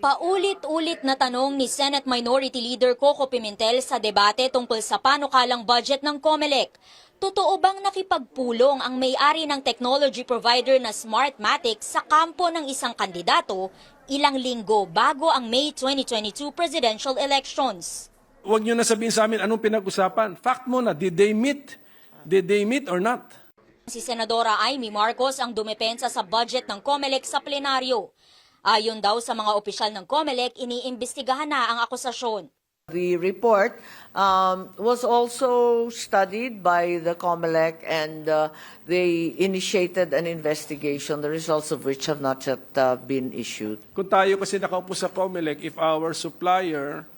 Paulit-ulit na tanong ni Senate Minority Leader Coco Pimentel sa debate tungkol sa panukalang budget ng COMELEC. Totoo bang nakipagpulong ang may-ari ng technology provider na Smartmatic sa kampo ng isang kandidato ilang linggo bago ang May 2022 presidential elections? Huwag nyo na sabihin sa amin anong pinag-usapan. Fact mo na, did they meet? Did they meet or not? Si Senadora Amy Marcos ang dumepensa sa budget ng COMELEC sa plenaryo. Ayon daw sa mga opisyal ng COMELEC, iniimbestigahan na ang akusasyon. The report um, was also studied by the COMELEC and uh, they initiated an investigation, the results of which have not yet uh, been issued. Kung tayo kasi nakaupo sa COMELEC, if our supplier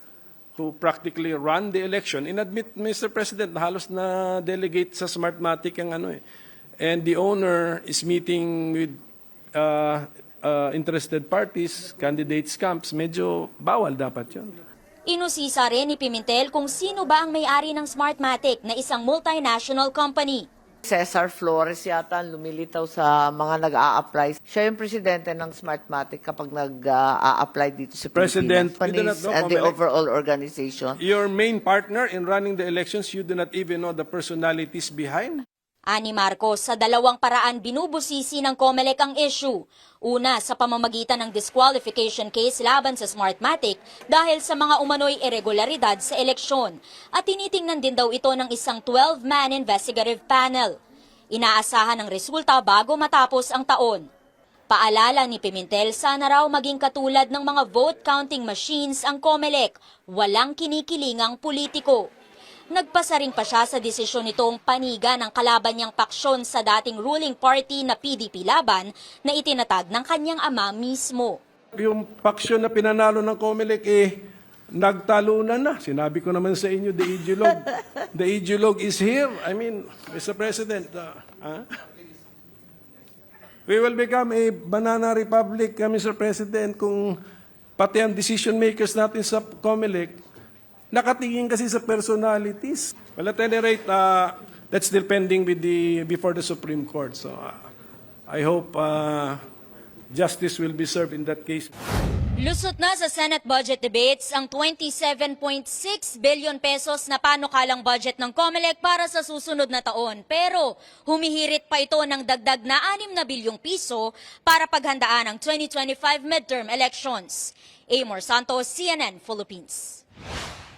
who practically run the election, inadmit, Mr. President, na halos na delegate sa Smartmatic ang ano eh. And the owner is meeting with uh, uh, interested parties, candidates camps, medyo bawal dapat yun. Inusisa rin ni Pimentel kung sino ba ang may-ari ng Smartmatic na isang multinational company. Cesar Flores yata ang lumilitaw sa mga nag-a-apply. Siya yung presidente ng Smartmatic kapag nag-a-apply dito sa President, Pilipinas. you do not Panis know, and the overall organization. Your main partner in running the elections, you do not even know the personalities behind? Ani Marcos, sa dalawang paraan binubusisi ng COMELEC ang issue. Una, sa pamamagitan ng disqualification case laban sa Smartmatic dahil sa mga umano'y irregularidad sa eleksyon. At tinitingnan din daw ito ng isang 12-man investigative panel. Inaasahan ang resulta bago matapos ang taon. Paalala ni Pimentel, sana raw maging katulad ng mga vote counting machines ang COMELEC, walang kinikilingang politiko. Nagpasaring pa siya sa desisyon nitong paniga ng kalaban niyang paksyon sa dating ruling party na PDP Laban na itinatag ng kanyang ama mismo. Yung paksyon na pinanalo ng COMELEC, eh, nagtalunan na. Sinabi ko naman sa inyo, the ideologue. the ideologue is here. I mean, Mr. President, uh, huh? we will become a banana republic, uh, Mr. President, kung pati ang decision makers natin sa COMELEC, nakatingin kasi sa personalities. Well, at any rate, uh, that's still pending with the, before the Supreme Court. So, uh, I hope uh, justice will be served in that case. Lusot na sa Senate budget debates ang 27.6 billion pesos na panukalang budget ng COMELEC para sa susunod na taon. Pero humihirit pa ito ng dagdag na 6 na bilyong piso para paghandaan ang 2025 midterm elections. Amor Santos, CNN Philippines.